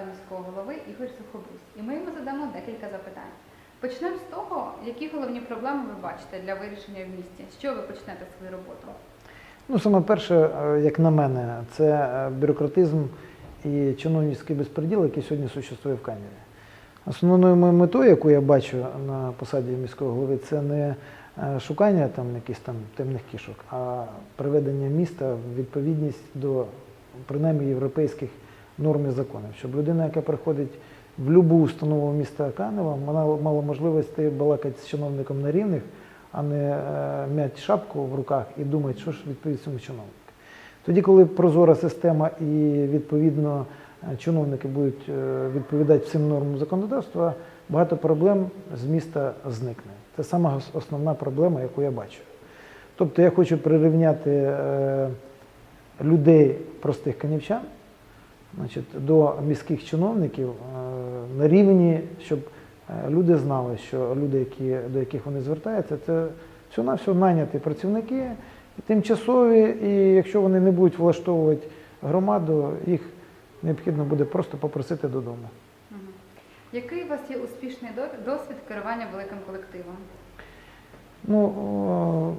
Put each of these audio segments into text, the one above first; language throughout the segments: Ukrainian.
кандидат міського голови Ігор Сухобус. І ми йому задамо декілька запитань. Почнемо з того, які головні проблеми ви бачите для вирішення в місті. З чого ви почнете свою роботу? Ну, саме перше, е, як на мене, це е, бюрократизм і чиновницький безпреділ, який сьогодні существує в Каніві. Основною моєю метою, яку я бачу на посаді міського голови, це не е, шукання там якихось там темних кішок, а приведення міста в відповідність до принаймні європейських норм і законів. Щоб людина, яка приходить в будь-яку установу міста Канева, вона мала можливості балакати з чиновником на рівних, а не е, м'яти шапку в руках і думати, що ж відповідь цьому чиновнику. Тоді, коли прозора система і відповідно чиновники будуть е, відповідати всім нормам законодавства, багато проблем з міста зникне. Це сама основна проблема, яку я бачу. Тобто я хочу прирівняти е, людей, простих канівчан, значить, до міських чиновників е, на рівні, щоб е, люди знали, що люди, які, до яких вони звертаються, це всього на всього найняті працівники, і тимчасові, і якщо вони не будуть влаштовувати громаду, їх необхідно буде просто попросити додому. Який у вас є успішний досвід керування великим колективом? Ну,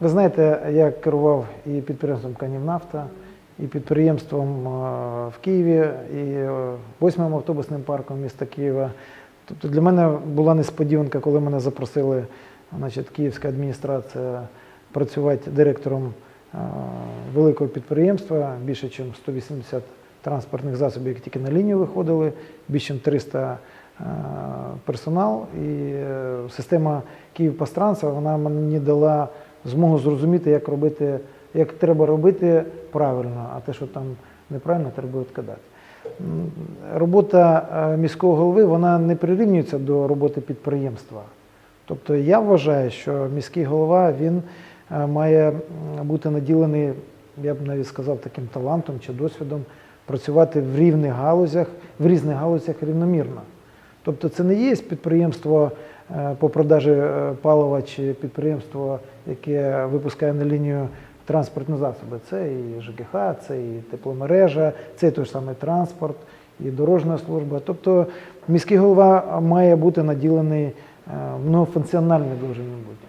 ви знаєте, я керував і підприємством Канівнафта, і підприємством е, в Києві, і е, восьмим автобусним парком міста Києва. Тобто для мене була несподіванка, коли мене запросили значить, київська адміністрація працювати директором е, великого підприємства, більше ніж 180 транспортних засобів, які тільки на лінію виходили, більше ніж 300 е, персонал. І система Київпастранса вона мені дала змогу зрозуміти, як робити, як треба робити правильно, а те, що там неправильно, треба відкидати. Робота е, міського голови вона не прирівнюється до роботи підприємства. Тобто я вважаю, що міський голова він е, має бути наділений, я б навіть сказав, таким талантом чи досвідом працювати в рівних галузях, в різних галузях рівномірно. Тобто це не є підприємство е, по продажі палива чи підприємство, яке випускає на лінію транспортні засоби. Це і ЖКХ, це і тепломережа, це і той ж самий транспорт, і дорожня служба. Тобто міський голова має бути наділений е, многофункціональний должен бути.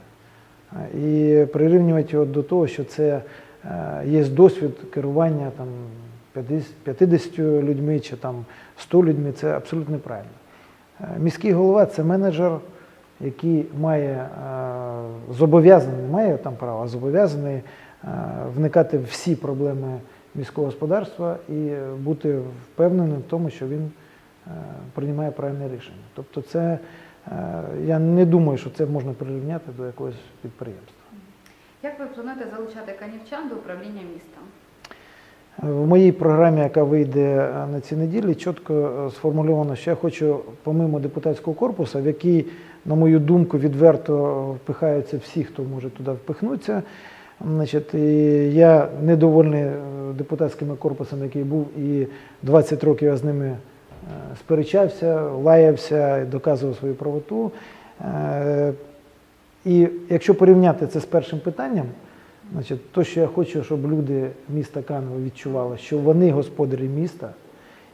Е, І прирівнювати його до того, що це е, є досвід керування там 50 50 людьми чи там 100 людьми, це абсолютно неправильно. Міський голова це менеджер, який має зобов'язаний, не має там права, а зобов'язаний вникати в всі проблеми міського господарства і е, бути впевненим в тому, що він е, приймає правильне рішення. Тобто, це е, я не думаю, що це можна прирівняти до якогось підприємства. Як ви плануєте залучати канівчан до управління містом? В моїй програмі, яка вийде е, на цій неділі, чітко е, сформульовано, що я хочу, помимо депутатського корпусу, в який, на мою думку, відверто впихаються всі, хто може туди впихнутися. Значить, і я недовольний е, депутатськими корпусами, який був, і 20 років я з ними е, сперечався, лаявся, доказував свою правоту. Е, І якщо порівняти це з першим питанням, Значить, то, що я хочу, щоб люди міста Канева відчували, що вони господарі міста,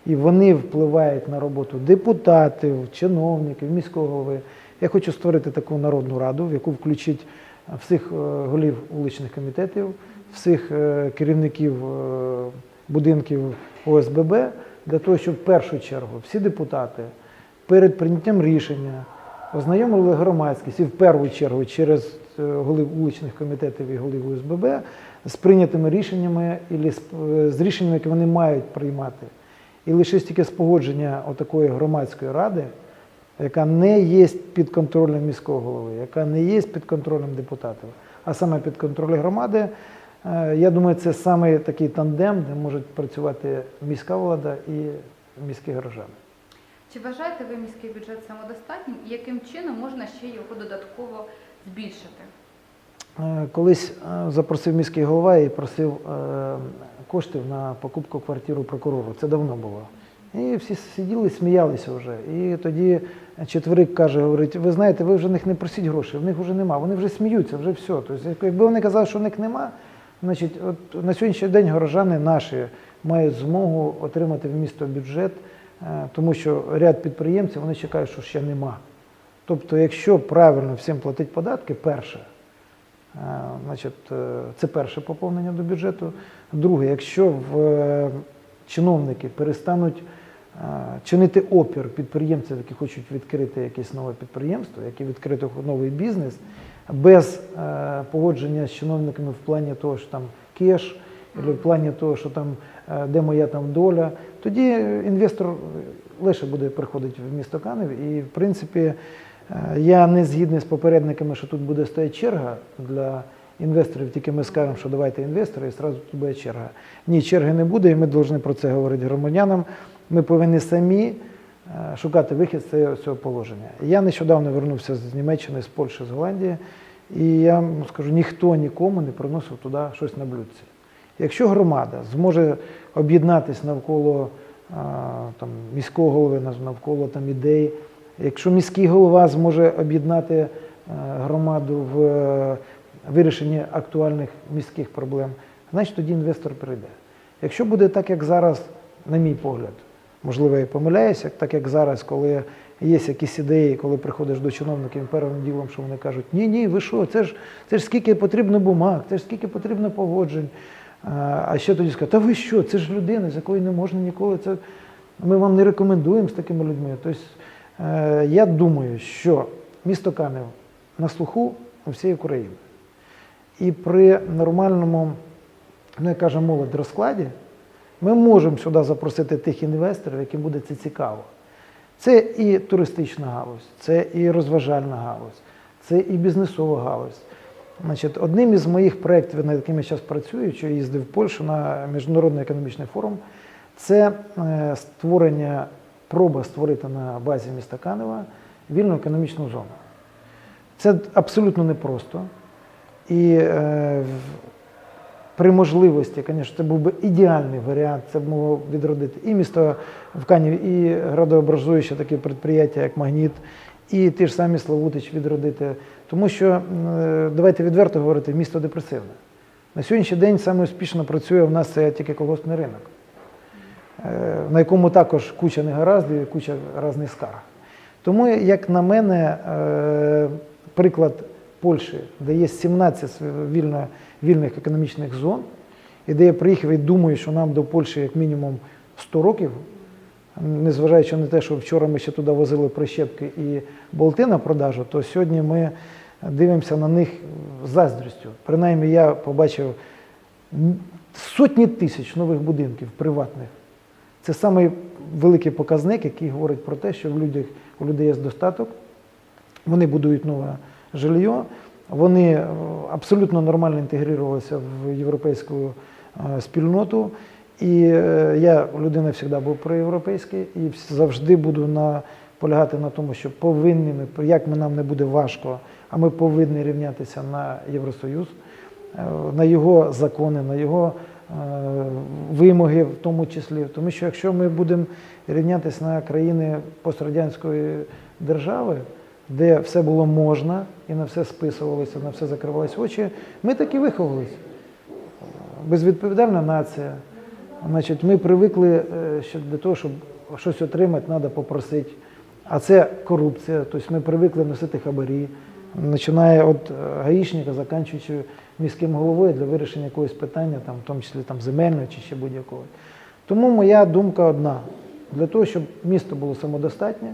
і вони впливають на роботу депутатів, чиновників, міського голови. Я хочу створити таку народну раду, в яку включить всіх е, голів вуличних комітетів, всіх е, керівників е, будинків ОСББ, для того, щоб в першу чергу всі депутати перед прийняттям рішення ознайомили громадськість і в першу чергу через голів вуличних комітетів і голів УСББ з прийнятими рішеннями і з, рішеннями, які вони мають приймати. І лише тільки з погодження отакої громадської ради, яка не є під контролем міського голови, яка не є під контролем депутатів, а саме під контролем громади, е, я думаю, це саме такий тандем, де можуть працювати міська влада і міські громади. Чи вважаєте ви міський бюджет самодостатнім і яким чином можна ще його додатково збільшити? Е, Колись е, запросив міський голова і просив коштів на покупку квартиру прокурору. Це давно було. І всі сиділи, сміялися вже. І тоді четверик каже, говорить, ви знаєте, ви вже в них не просіть грошей, в них вже нема, вони вже сміються, вже все. Тобто, якби вони казали, що в них нема, Значить, от на сьогоднішній день горожани наші мають змогу отримати в місто бюджет, е, тому що ряд підприємців вони чекають, що ще нема. Тобто, якщо правильно всім платити податки, перше, е, значить, е, це перше поповнення до бюджету. Друге, якщо в е, чиновники перестануть е, чинити опір підприємців, які хочуть відкрити якесь нове підприємство, які відкрити новий бізнес, без е, погодження з чиновниками в плані того, що там кеш, або в плані того, що там е, де моя там доля, тоді інвестор лише буде приходити в місто Канев. І в принципі е, я не згідний з попередниками, що тут буде стояти черга для інвесторів, тільки ми скажемо, що давайте інвестори, і одразу тут буде черга. Ні, черги не буде, і ми повинні про це говорити громадянам. Ми повинні самі е, шукати вихід з цього, положення. Я нещодавно вернувся з Німеччини, з Польщі, з Голландії, і я вам скажу, ніхто нікому не приносив туди щось на блюдці. Якщо громада зможе об'єднатися навколо там, міського голови, навколо там, ідей, якщо міський голова зможе об'єднати е, громаду в е, вирішенні актуальних міських проблем, значить тоді інвестор прийде. Якщо буде так, як зараз, на мій погляд, можливо, я помиляюся, так як зараз, коли є якісь ідеї, коли приходиш до чиновників першим ділом, що вони кажуть, ні, ні, ви що, це ж, це ж скільки потрібно бумаг, це ж скільки потрібно погоджень. А ще тоді сказати, та ви що, це ж людина, з якою не можна ніколи. Це... Ми вам не рекомендуємо з такими людьми. Тобто, е, я думаю, що місто Канев на слуху у всієї України. І при нормальному, ну як каже молодь, розкладі, ми можемо сюди запросити тих інвесторів, яким буде це цікаво. Це і туристична галузь, це і розважальна галузь, це і бізнесова галузь. Значить, одним із моїх проєктів, над якими я зараз працюю, що їздив в Польщу на міжнародний економічний форум, це е, створення, проба створити на базі міста Канева вільну економічну зону. Це абсолютно непросто. І е, при можливості, звісно, це був би ідеальний варіант, це б могло відродити і місто в Каніві, і градообразуюче таке підприємство, як Магніт, і ті ж самі Славутич відродити. Тому що, е, давайте відверто говорити, місто депресивне. На сьогоднішній день саме успішно працює в нас це тільки колгоспний ринок, е, на якому також куча негараздів і куча різних скарг. Тому, як на мене, е, приклад Польщі, де є 17 вільно, вільних економічних зон, і де я приїхав і думаю, що нам до Польщі як мінімум 100 років, незважаючи на те, що вчора ми ще туди возили прищепки і болти на продажу, то сьогодні ми дивимося на них з заздрістю. Принаймні я побачив сотні тисяч нових будинків приватних. Це самий великий показник, який говорить про те, що в людях, у людей є достаток, вони будують нове жилье, вони е, абсолютно нормально інтегрувалися в європейську е, спільноту. І е, я людина завжди був проєвропейський і завжди буду наполягати на тому, що повинні ми, як ми нам не буде важко, а ми повинні рівнятися на Євросоюз, на його закони, на його е, вимоги, в тому числі. Тому що якщо ми будемо рівнятися на країни пострадянської держави, де все було можна і на все списувалося, на все закривалися очі, ми так і виховувалися. Безвідповідальна нація. Значить, ми привикли, е, що для того, щоб щось отримати, треба попросити. А це корупція. Тобто ми привикли носити хабарі, починає від е, гаїшника, закінчуючи міським головою для вирішення якогось питання, там, в тому числі там, земельного чи ще будь-якого. Тому моя думка одна: для того, щоб місто було самодостатнє,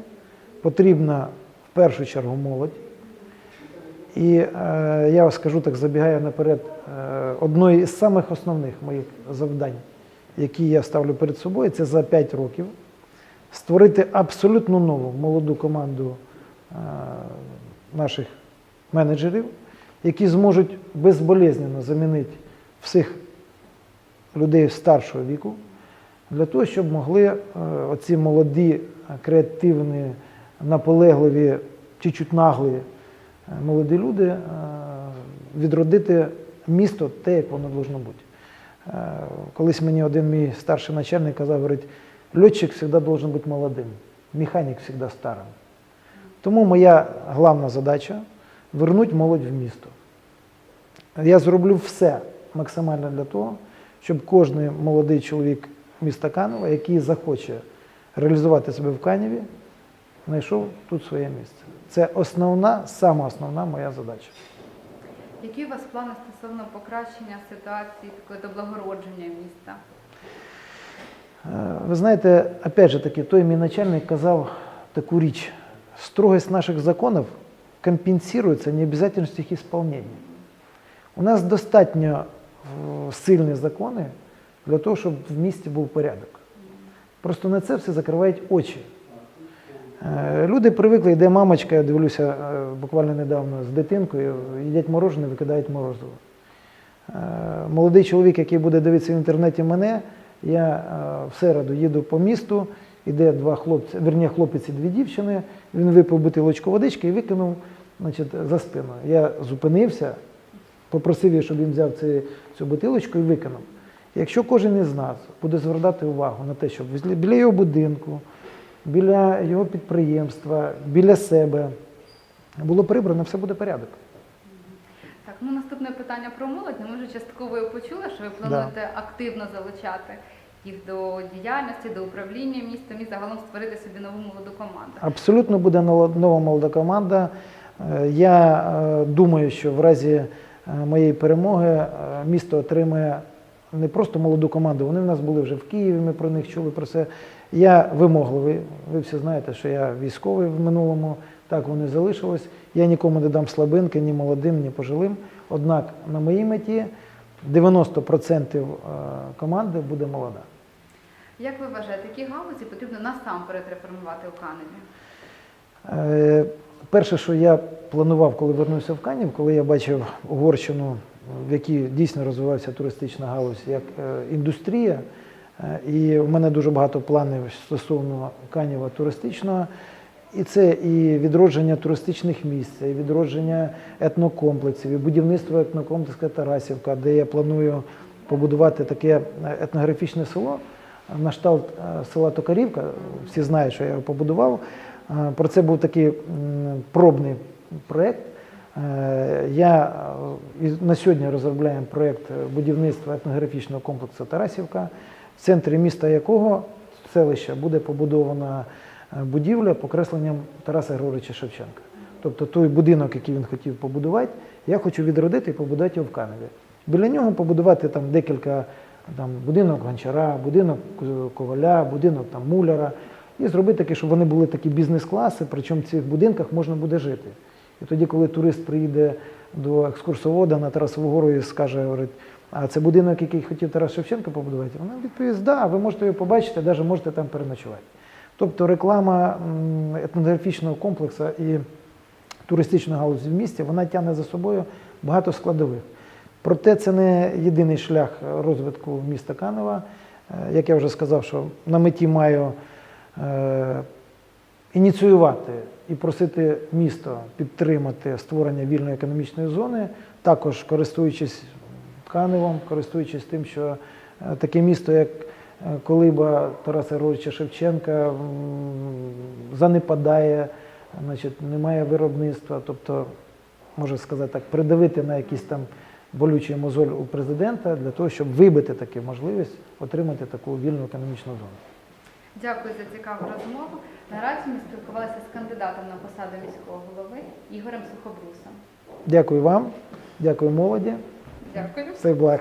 потрібна першу чергу молодь. І е, я вам скажу так, забігаю наперед, е, одної із самих основних моїх завдань, які я ставлю перед собою, це за 5 років створити абсолютно нову молоду команду е, наших менеджерів, які зможуть безболезненно замінити всіх людей старшого віку, для того, щоб могли е, оці молоді, креативні, наполегливі, чуть-чуть наглі е, молоді люди е, відродити місто те, як воно повинно бути. Е, Колись мені один мій старший начальник казав, говорить, льотчик завжди має бути молодим, механік завжди старим. Тому моя головна задача вернути молодь в місто. Я зроблю все, максимально для того, щоб кожен молодий чоловік міста Канева, який захоче реалізувати себе в Каневі, знайшов тут своє місце. Це основна, сама основна моя задача. Які у вас плани стосовно покращення ситуації такої доблагородження міста? Е, Ви знаєте, опять же таки, той мій начальник казав таку річ. Строгость наших законів компенсируется необязательностью их исполнения. У нас достатньо е, сильні закони для того, щоб в місті був порядок. Просто на це все закривають очі. Е, Люди привикли, йде мамочка, я дивлюся е, буквально недавно з дитинкою, їдять морожене, викидають морозиво. Е, Молодий чоловік, який буде дивитися в інтернеті мене, я в середу їду по місту, іде два хлопці, верні хлопець дві дівчини, він випив бутилочку водички і викинув значить, за спину. Я зупинився, попросив його, щоб він взяв ці, цю бутилочку і викинув. Якщо кожен із нас буде звертати увагу на те, щоб біля його будинку, біля його підприємства, біля себе було прибрано, все буде порядок. Так, ну наступне питання про молодь. Ми вже частково і почули, що ви плануєте активно залучати їх до діяльності, до управління містом і загалом створити собі нову молоду команду. Абсолютно буде нова молода команда. Е, Я е, думаю, що в разі е, моєї перемоги місто отримає не просто молоду команду. Вони в нас були вже в Києві, ми про них чули про це. Я вимогливий. Ви всі знаєте, що я військовий в минулому. Так вони залишились. Я нікому не дам слабинки, ні молодим, ні пожилим. Однак на моїй меті 90% е, команди буде молода. Як ви вважаєте, які галузі потрібно насамперед реформувати у Каневі? Е, Перше, що я планував, коли вернувся в Канів, коли я бачив Угорщину, в якій дійсно розвивався туристична галузь як е, індустрія, і в мене дуже багато планів стосовно Канєва туристичного. І це і відродження туристичних місць, і відродження етнокомплексів, і будівництво етнокомплексу Тарасівка, де я планую побудувати таке етнографічне село на кшталт е, села Токарівка. Всі знають, що я його побудував. Е, Про це був такий пробний проєкт. Е, Я е, на сьогодні розробляємо проєкт будівництва етнографічного комплексу Тарасівка, в центрі міста якого селища буде побудована е, будівля покресленням Тараса Григоровича Шевченка. Тобто той будинок, який він хотів побудувати, я хочу відродити і побудувати його в Каневі. Біля нього побудувати там декілька там, будинок гончара, будинок коваля, будинок там, муляра. І зробити таке, щоб вони були такі бізнес-класи, причому в цих будинках можна буде жити. І тоді, коли турист приїде до екскурсовода на Тарасову гору і скаже, говорить, а це будинок, який хотів Тарас Шевченко побудувати, вона відповість, да, ви можете його побачити, навіть можете там переночувати. Тобто реклама етнографічного комплексу і туристичної галузі в місті, вона тягне за собою багато складових. Проте це не єдиний шлях розвитку міста Канева. Е, Як я вже сказав, що на меті маю е, ініціювати і просити місто підтримати створення вільної економічної зони, також користуючись Каневом, користуючись тим, що е, таке місто, як е, колиба Тараса Григоровича Шевченка, занепадає, значить, немає виробництва, тобто, можна сказати так, придавити на якісь там болючий мозоль у президента для того, щоб вибити таку можливість отримати таку вільну економічну зону. Дякую за цікаву розмову. Наразі ми спілкувалися з кандидатом на посаду міського голови Ігорем Сухобрусом. Дякую вам, дякую молоді. Дякую. Всіх благ.